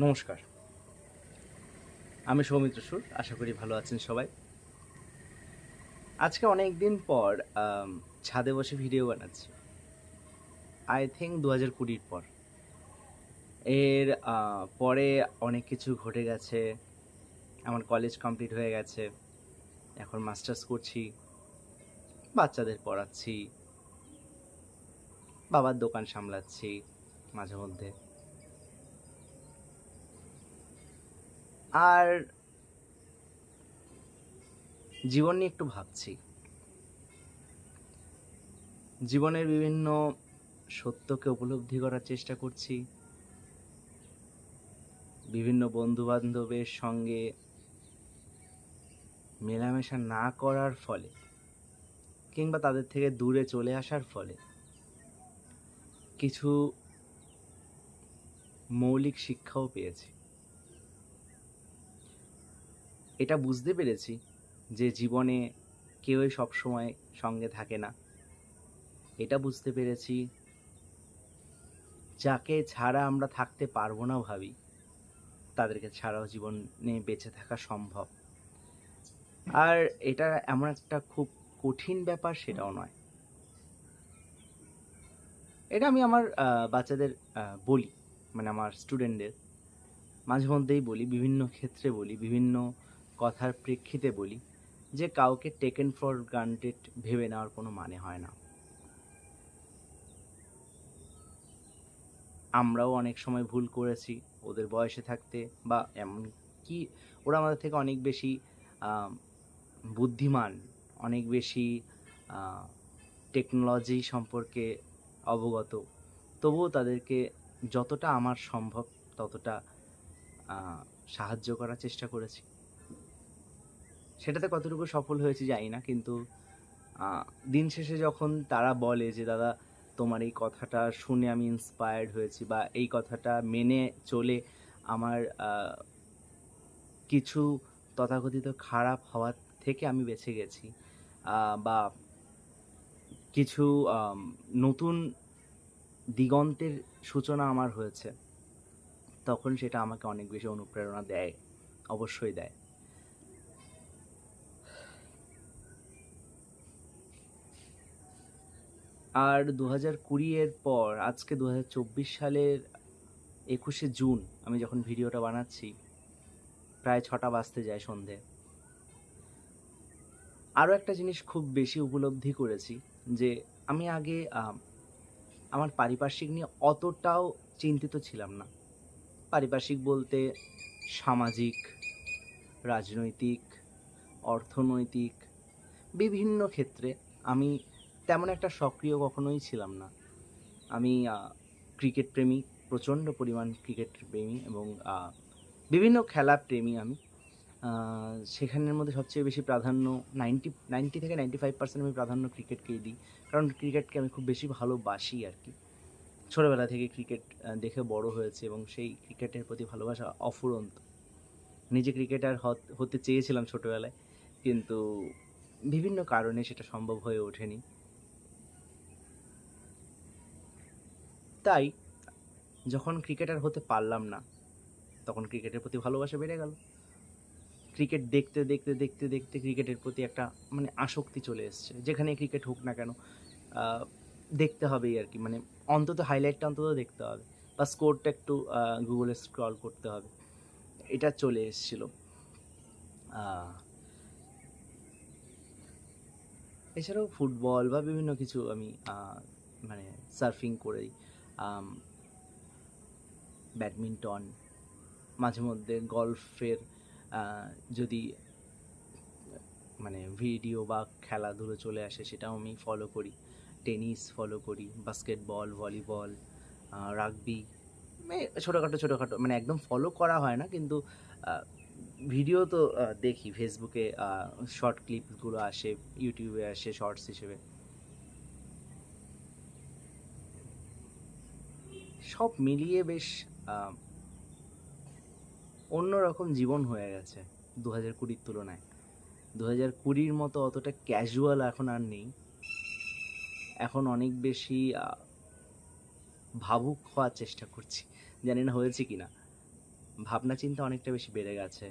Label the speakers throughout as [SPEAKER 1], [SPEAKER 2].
[SPEAKER 1] নমস্কার। আমি সৌমিত্র সুর, আশা করি ভালো আছেন সবাই। আজকে অনেক দিন পর ছাদে বসে ভিডিও বানাচ্ছি। আই থিঙ্ক দু হাজার কুড়ির পর। এর পরে অনেক কিছু ঘটে গেছে। আমার কলেজ কমপ্লিট হয়ে গেছে। এখন মাস্টার্স করছি। বাচ্চাদের পড়াচ্ছি। বাবার দোকান সামলাচ্ছি মাঝে মধ্যে। আর জীবন নিয়ে একটু ভাবছি। জীবনের বিভিন্ন সত্যকে উপলব্ধি করার চেষ্টা করছি। বিভিন্ন বন্ধু বান্ধবের সঙ্গে মেলামেশা না করার ফলে কিংবা তাদের থেকে দূরে চলে আসার ফলে কিছু মৌলিক শিক্ষাও পেয়েছি। এটা বুঝতে পেরেছি যে জীবনে কেউই সবসময় সঙ্গে থাকে না। এটা বুঝতে পেরেছি। যাকে ছাড়া আমরা থাকতে পারব না ভাবি, তাদেরকে ছাড়াও জীবনে বেঁচে থাকা সম্ভব। আর এটা এমন একটা খুব কঠিন ব্যাপার সেটাও নয়। এটা আমি আমার বাচ্চাদের বলি মানে আমার স্টুডেন্টদের মাঝে মধ্যেই বলি, বিভিন্ন ক্ষেত্রে বলি, বিভিন্ন কথার প্রেক্ষিতে বলি যে কাউকে টেকেন ফর গ্রান্টেড ভেবে নেওয়ার কোনো মানে হয় না। আমরাও অনেক সময় ভুল করেছি, ওদের বয়সে থাকতে বা এমন কি, ওরা আমাদের থেকে অনেক বেশি বুদ্ধিমান, অনেক বেশি টেকনোলজি সম্পর্কে অবগত। তবুও তাদেরকে যতটা আমার সম্ভব ততটা সাহায্য করার চেষ্টা করেছি। সেটাতে কতটুকু সফল হয়েছি জানি না কিন্তু দিন শেষে যখন তারা বলে যে, দাদা, তোমার এই কথাটা শুনে আমি ইন্সপায়ার্ড হয়েছি বা এই কথাটা মেনে চলে আমার কিছু তথাকথিত খারাপ হওয়ার থেকে আমি বেঁচে গেছি বা কিছু নতুন দিগন্তের সূচনা আমার হয়েছে, তখন সেটা আমাকে অনেক বেশি অনুপ্রেরণা দেয়, অবশ্যই দেয়। আর দু হাজার কুড়ি এর পর, আজকে দু হাজার চব্বিশ সালের একুশে জুন আমি যখন ভিডিওটা বানাচ্ছি, প্রায় ছটা বাজতে যায় সন্ধে। আরও একটা জিনিস খুব বেশি উপলব্ধি করেছি যে, আমি আগে আমার পারিপার্শ্বিক নিয়ে অতটাও চিন্তিত ছিলাম না। পারিপার্শ্বিক বলতে সামাজিক, রাজনৈতিক, অর্থনৈতিক, বিভিন্ন ক্ষেত্রে আমি তেমন একটা সক্রিয় কখনোই ছিলাম না। আমি ক্রিকেট প্রেমী, প্রচণ্ড পরিমাণ ক্রিকেট প্রেমী এবং বিভিন্ন খেলা প্রেমী আমি। সেখানের মধ্যে সবচেয়ে বেশি প্রাধান্য নাইনটি নাইনটি থেকে নাইনটি ফাইভ পার্সেন্ট আমি প্রাধান্য ক্রিকেটকেই দিই। কারণ ক্রিকেটকে আমি খুব বেশি ভালোবাসি আর কি। ছোটোবেলা থেকে ক্রিকেট দেখে বড় হয়েছে এবং সেই ক্রিকেটের প্রতি ভালোবাসা অফুরন্ত। নিজে ক্রিকেটার হতে চেয়েছিলাম ছোটোবেলায়, কিন্তু বিভিন্ন কারণে সেটা সম্ভব হয়ে ওঠেনি। তাই যখন ক্রিকেটার হতে পারলাম না তখন ক্রিকেটের প্রতি ভালোবাসা বেড়ে গেল। ক্রিকেট দেখতে দেখতে দেখতে দেখতে ক্রিকেটের প্রতি একটা মানে আসক্তি চলে এসছে। যেখানে ক্রিকেট হোক না কেন দেখতে হবেই আর কি। মানে অন্তত হাইলাইটটা অন্তত দেখতে হবে বা স্কোরটা একটু গুগলে স্ক্রল করতে হবে। এটা চলে এসেছিল। এছাড়াও ফুটবল বা বিভিন্ন কিছু আমি মানে সার্ফিং আম, ব্যাডমিন্টন, মাঝে মধ্যে গল্ফের যদি মানে ভিডিও বা খেলাধুলো চলে আসে সেটাও আমি ফলো করি। টেনিস ফলো করি বাস্কেটবল ভলিবল রাগবি ছোটোখাটো ছোটোখাটো মানে একদম ফলো করা হয় না কিন্তু ভিডিও তো দেখি। ফেসবুকে শর্ট ক্লিপগুলো আসে ইউটিউবে আসে শর্টস হিসেবে। সব মিলিয়ে বেশ অন্যরকম জীবন হয়ে গেছে দু হাজার কুড়ির তুলনায়। দু হাজার কুড়ির মতো অতটা ক্যাজুয়াল এখন আর নেই। এখন অনেক বেশি ভাবুক হওয়ার চেষ্টা করছি। জানি না হয়েছে কি না ভাবনা চিন্তা অনেকটা বেশি বেড়ে গেছে।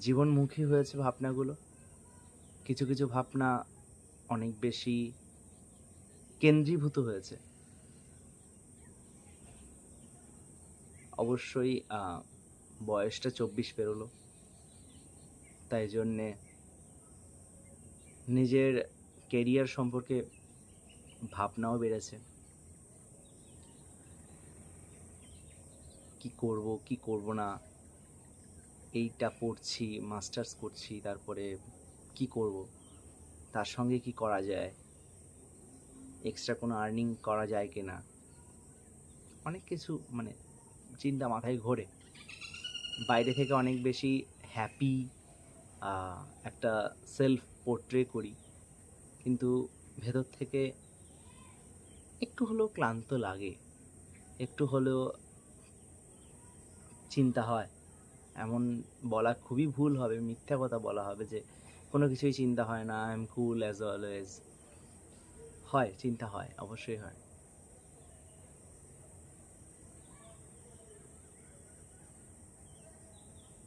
[SPEAKER 1] জীবনমুখী হয়েছে ভাবনাগুলো। কিছু কিছু ভাবনা অনেক বেশি কেন্দ্রীভূত হয়েছে। অবশ্যই বয়সটা চব্বিশ পেরোলো। তাই জন্যে নিজের কেরিয়ার সম্পর্কে ভাবনাও বেড়েছে। কি করব কি করব না? এইটা পড়ছি মাস্টার্স করছি, তারপরে কি করব? তার সঙ্গে কি করা যায়? এক্সট্রা কোনো আর্নিং করা যায় কি না অনেক কিছু মানে চিন্তা মাথায় ঘোরে। বাইরে থেকে অনেক বেশি হ্যাপি একটা সেলফ পোর্ট্রে করি। কিন্তু ভেতর থেকে একটু হলেও ক্লান্ত লাগে। একটু হলেও চিন্তা হয়। এমন বলা খুবই ভুল হবে, মিথ্যা কথা বলা হবে যে কোনো কিছুই চিন্তা হয় না I am cool as always হয়, চিন্তা হয়, অবশ্যই হয়।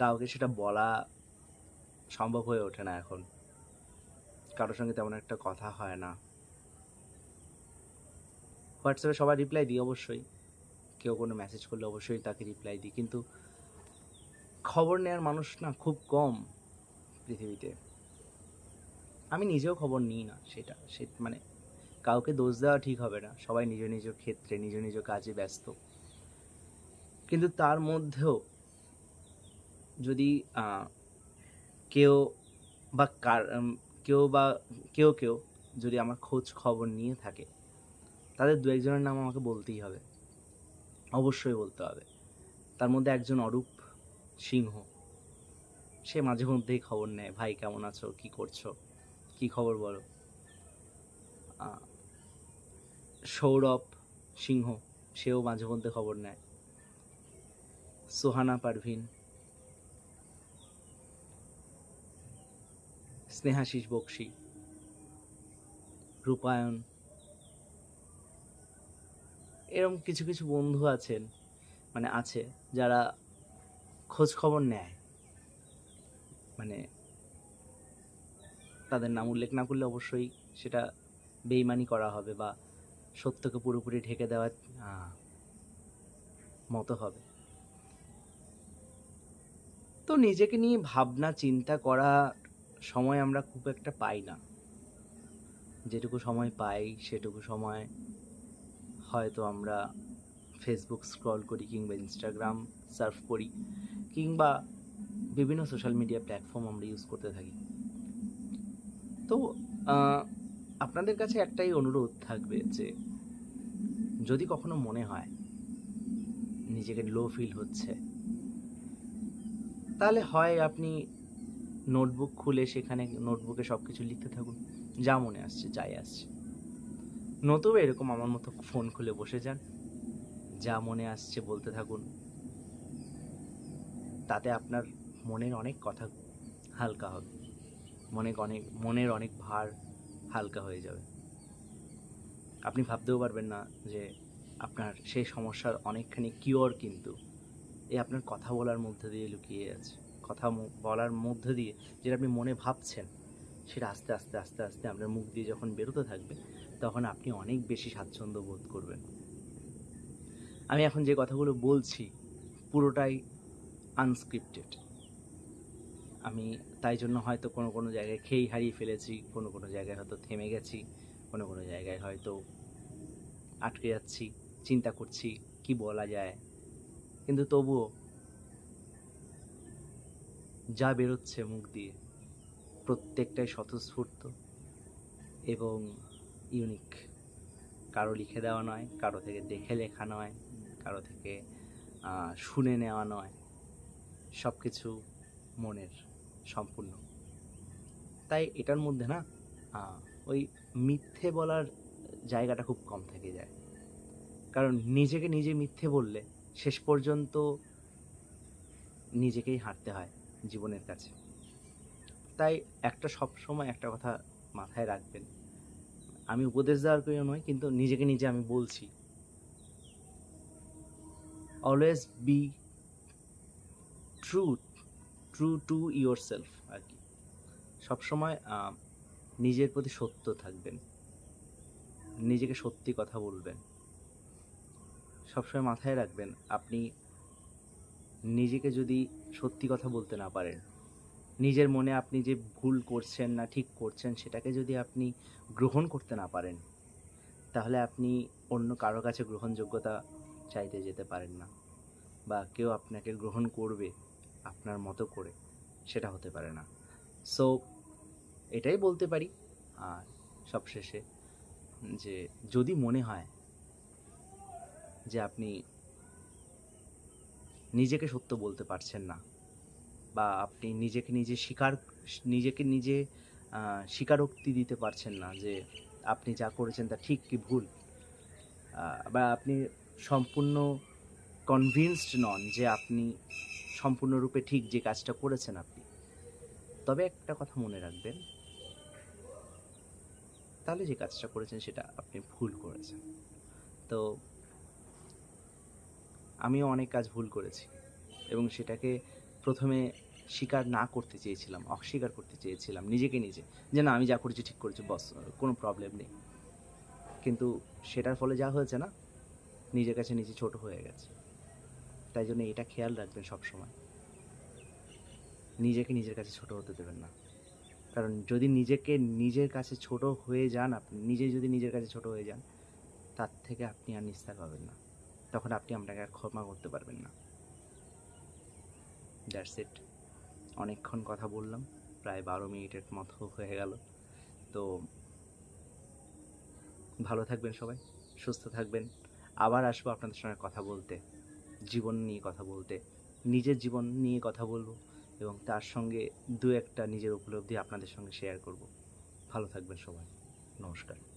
[SPEAKER 1] কাউকে সেটা বলা সম্ভব হয়ে ওঠে না এখন। কারোর সঙ্গে তেমন একটা কথা হয় না। হোয়াটসঅ্যাপে সবাই রিপ্লাই দিই অবশ্যই। কেউ কোনো মেসেজ করলে অবশ্যই তাকে রিপ্লাই দিই। কিন্তু খবর নেওয়ার মানুষ না খুব কম পৃথিবীতে। আমি নিজেও খবর নিই না সেটা। সে মানে কাউকে দোষ দেওয়া ঠিক হবে না। সবাই নিজ নিজ ক্ষেত্রে, নিজ নিজ কাজে ব্যস্ত। কিন্তু তার মধ্যেও যদি কেউ বা কার কেউ বা, কেউ কেউ যদি আমার খোঁজ খবর নিয়ে থাকে, তাদের দু একজনের নাম আমাকে বলতেই হবে। অবশ্যই বলতে হবে। তার মধ্যে একজন অরূপ সিংহ। সে মাঝে মধ্যেই খবর নেয়, ভাই, কেমন আছো? কি করছ? কি খবর বলো? সৌরভ সিংহ, সেও মাঝে মধ্যে খবর নেয়। সোহানা পারভিন। স্নেহাশিস বক্সি রূপায়ণ। এরকম কিছু কিছু বন্ধু আছেন মানে আছে, যারা খোঁজ খবর নেয়। মানে তাদের নাম উল্লেখ না করলে অবশ্যই সেটা বেইমানি করা হবে বা সত্যকে পুরোপুরি ঢেকে দেওয়ার মতো হবে। তো নিজেকে নিয়ে ভাবনা, চিন্তা করা সময় আমরা খুব একটা পাই না। যেটুকু সময় পাই, সেটুকু সময় হয়তো আমরা ফেসবুক স্ক্রল করি কিংবা ইনস্টাগ্রাম সার্ফ করি কিংবা বিভিন্ন সোশ্যাল মিডিয়া প্ল্যাটফর্ম আমরা ইউজ করতে থাকি। তো আপনাদের কাছে একটাই অনুরোধ থাকবে যে, যদি কখনো মনে হয় নিজেকে লো ফিল হচ্ছে, তাহলে হয় আপনি নোটবুক খুলে সেখানে নোটবুকে সব কিছু লিখতে থাকুন। যা মনে আসছে, যাই আসছে। নতুবা এরকম আমার মতো ফোন খুলে বসে যান। যা মনে আসছে বলতে থাকুন। তাতে আপনার মনের অনেক কথা হালকা হবে। মনে অনেক, মনের অনেক ভার হালকা হয়ে যাবে। আপনি ভাবতেও পারবেন না যে আপনার সেই সমস্যার অনেকখানি কিওর কিন্তু এই আপনার কথা বলার মধ্যে দিয়ে লুকিয়ে আছে। কথা বলার মধ্যে দিয়ে যেটা আপনি মনে ভাবছেন, সেটা আস্তে আস্তে আস্তে আস্তে আপনার মুখ দিয়ে যখন বেরোতে থাকবে, তখন আপনি অনেক বেশি স্বাচ্ছন্দ্য বোধ করবেন। আমি এখন যে কথাগুলো বলছি, পুরোটাই আনস্ক্রিপ্টেড আমি তাই জন্য হয়তো কোনো কোনো জায়গায় খেই হারিয়ে ফেলেছি, কোনো কোনো জায়গায় হয়তো থেমে গেছি, কোনো কোনো জায়গায় হয়তো আটকে যাচ্ছি, চিন্তা করছি কি বলা যায়। কিন্তু তবুও যা বেরোচ্ছে মুখ দিয়ে। প্রত্যেকটাই স্বতঃস্ফূর্ত এবং ইউনিক কারও লিখে দেওয়া নয়, কারও থেকে দেখে লেখা নয়, কারও থেকে শুনে নেওয়া নয়। সব কিছু মনের সম্পূর্ণ। তাই এটার মধ্যে না ওই মিথ্যে বলার জায়গাটা খুব কম থেকে যায়। কারণ নিজেকে নিজে মিথ্যে বললে শেষ পর্যন্ত নিজেকেই হারতে হয়। জীবনের কাছে। তাই একটা সব সময় একটা কথা মাথায় রাখবেন। আমি উপদেশ দেওয়ার কেউ নয় কিন্তু নিজেকে নিজে আমি বলছি। Always be true true to yourself আর কি। সবসময় নিজের প্রতি সত্য থাকবেন। নিজেকে সত্যি কথা বলবেন। সবসময় মাথায় রাখবেন, আপনি নিজেকে যদি সত্যি কথা বলতে না পারেন, নিজের মনে আপনি যে ভুল করছেন না ঠিক করছেন সেটাকে যদি আপনি গ্রহণ করতে না পারেন, তাহলে আপনি অন্য কারও কাছে গ্রহণযোগ্যতা চাইতে যেতে পারেন না বা কেউ আপনাকে গ্রহণ করবে আপনার মতো করে, সেটা হতে পারে না। সো এটাই বলতে পারি আর সবশেষে যে যদি মনে হয় যে আপনি নিজেকে সত্য বলতে পারছেন না। বা আপনি নিজেকে নিজে স্বীকার, নিজেকে নিজে স্বীকারোক্তি দিতে পারছেন না যে আপনি যা করেছেন তা ঠিক কি ভুল। বা আপনি সম্পূর্ণ কনভিন্সড নন যে আপনি সম্পূর্ণরূপে ঠিক যে কাজটা করেছেন আপনি। তবে একটা কথা মনে রাখবেন, তাহলে যে কাজটা করেছেন সেটা আপনি ভুল করেছেন। তো আমিও অনেক কাজ ভুল করেছি এবং সেটাকে প্রথমে স্বীকার না করতে চেয়েছিলাম, অস্বীকার করতে চেয়েছিলাম নিজেকে নিজে যে না, আমি যা করেছি ঠিক করেছি, বস, কোনো প্রবলেম নেই। কিন্তু সেটার ফলে যা হয়েছে না, নিজের কাছে নিজে ছোট হয়ে গেছে। তাই জন্য এটা খেয়াল রাখবেন সবসময়। নিজেকে নিজের কাছে ছোট হতে দেবেন না। কারণ যদি নিজেকে নিজের কাছে ছোট হয়ে যান, আপনি নিজে যদি নিজের কাছে ছোট হয়ে যান, তার থেকে আপনি আর নিস্তার পাবেন না। তখন আপনি আপনাকে আর ক্ষমা করতে পারবেন না। দ্যাটস ইট অনেকক্ষণ কথা বললাম, প্রায় বারো মিনিটের মতো হয়ে গেল। তো ভালো থাকবেন সবাই, সুস্থ থাকবেন। আবার আসব আপনাদের সঙ্গে কথা বলতে, জীবন নিয়ে কথা বলতে, নিজের জীবন নিয়ে কথা বলব এবং তার সঙ্গে দু একটা নিজের উপলব্ধি আপনাদের সঙ্গে শেয়ার করব। ভালো থাকবেন সবাই, নমস্কার।